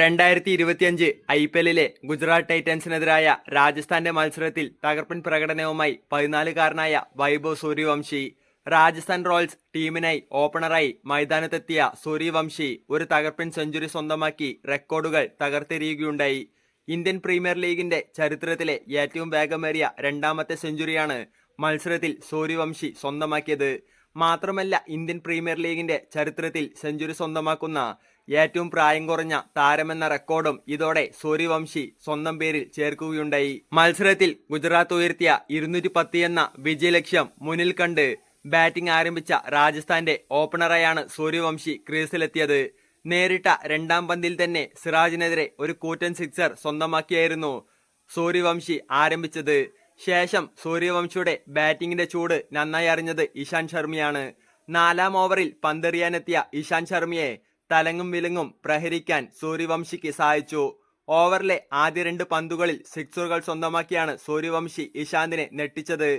രണ്ടായിരത്തി ഇരുപത്തിയഞ്ച് I P എല്ലിലെ ഗുജറാത്ത് ടൈറ്റൻസിനെതിരായ രാജസ്ഥാന്റെ മത്സരത്തിൽ തകർപ്പൻ പ്രകടനവുമായി പതിനാലുകാരനായ വൈഭവ് സൂര്യവംശി രാജസ്ഥാൻ റോയൽസ് ടീമിനായി ഓപ്പണറായി മൈതാനത്തെത്തിയ സൂര്യവംശി ഒരു തകർപ്പൻ സെഞ്ചുറി സ്വന്തമാക്കി റെക്കോർഡുകൾ തകർത്തെറിയുകയുണ്ടായി. ഇന്ത്യൻ പ്രീമിയർ ലീഗിന്റെ ചരിത്രത്തിലെ ഏറ്റവും വേഗമേറിയ രണ്ടാമത്തെ സെഞ്ചുറിയാണ് മത്സരത്തിൽ സൂര്യവംശി സ്വന്തമാക്കിയത്. മാത്രമല്ല ഇന്ത്യൻ പ്രീമിയർ ലീഗിന്റെ ചരിത്രത്തിൽ സെഞ്ചുറി സ്വന്തമാക്കുന്ന ഏറ്റവും പ്രായം കുറഞ്ഞ താരമെന്ന റെക്കോർഡും ഇതോടെ സൂര്യവംശി സ്വന്തം പേരിൽ ചേർക്കുകയുണ്ടായി. മത്സരത്തിൽ ഗുജറാത്ത് ഉയർത്തിയ ഇരുന്നൂറ്റി പത്ത് എന്ന വിജയലക്ഷ്യം മുന്നിൽ കണ്ട് ബാറ്റിംഗ് ആരംഭിച്ച രാജസ്ഥാന്റെ ഓപ്പണറായാണ് സൂര്യവംശി ക്രീസിലെത്തിയത്. നേരിട്ട രണ്ടാം പന്തിൽ തന്നെ സിറാജിനെതിരെ ഒരു കൂറ്റൻ സിക്സർ സ്വന്തമാക്കിയായിരുന്നു സൂര്യവംശി ആരംഭിച്ചത്. ശേഷം സൂര്യവംശിയുടെ ബാറ്റിംഗിന്റെ ചൂട് നന്നായി അറിഞ്ഞത് ഇഷാൻ ശർമ്മയാണ്. നാലാം ഓവറിൽ പന്തെറിയാനെത്തിയ ഇഷാൻ ശർമ്മയെ തലങ്ങും വിലങ്ങും പ്രഹരിക്കാൻ സൂര്യവംശിക്ക് സഹായിച്ചു ഓവറിലെ ആദ്യ രണ്ട് പന്തുകളിൽ സിക്സറുകൾ സ്വന്തമാക്കിയാണ് സൂര്യവംശി ഇഷാന്തിനെ നെട്ടിച്ചത്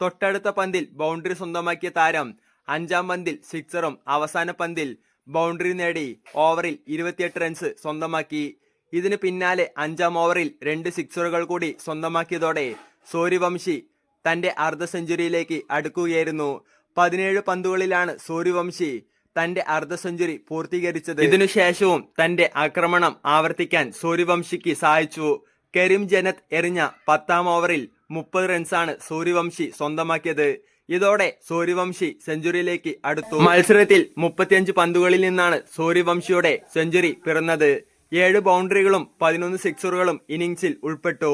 തൊട്ടടുത്ത പന്തിൽ ബൗണ്ടറി സ്വന്തമാക്കിയ താരം അഞ്ചാം പന്തിൽ സിക്സറും അവസാന പന്തിൽ ബൗണ്ടറി നേടി ഓവറിൽ ഇരുപത്തിയെട്ട് റൺസ് സ്വന്തമാക്കി. ഇതിന് പിന്നാലെ അഞ്ചാം ഓവറിൽ രണ്ട് സിക്സറുകൾ കൂടി സ്വന്തമാക്കിയതോടെ സൂര്യവംശി തന്റെ അർദ്ധ സെഞ്ചുറിയിലേക്ക് അടുക്കുകയായിരുന്നു. പതിനേഴ് പന്തുകളിലാണ് സൂര്യവംശി തന്റെ അർദ്ധ സെഞ്ചുറി പൂർത്തീകരിച്ചത്. ഇതിനുശേഷവും തന്റെ ആക്രമണം ആവർത്തിക്കാൻ സൂര്യവംശിക്ക് സഹായിച്ചു കരിം ജനത് എറിഞ്ഞ പത്താം ഓവറിൽ മുപ്പത് റൺസാണ് സൂര്യവംശി സ്വന്തമാക്കിയത്. ഇതോടെ സൂര്യവംശി സെഞ്ചുറിയിലേക്ക് അടുത്തു. മത്സരത്തിൽ മുപ്പത്തിയഞ്ച് പന്തുകളിൽ നിന്നാണ് സൂര്യവംശിയുടെ സെഞ്ചുറി പിറന്നത്. ഏഴ് ബൗണ്ടറികളും പതിനൊന്ന് സിക്സറുകളും ഇന്നിംഗ്സിൽ ഉൾപ്പെട്ടു.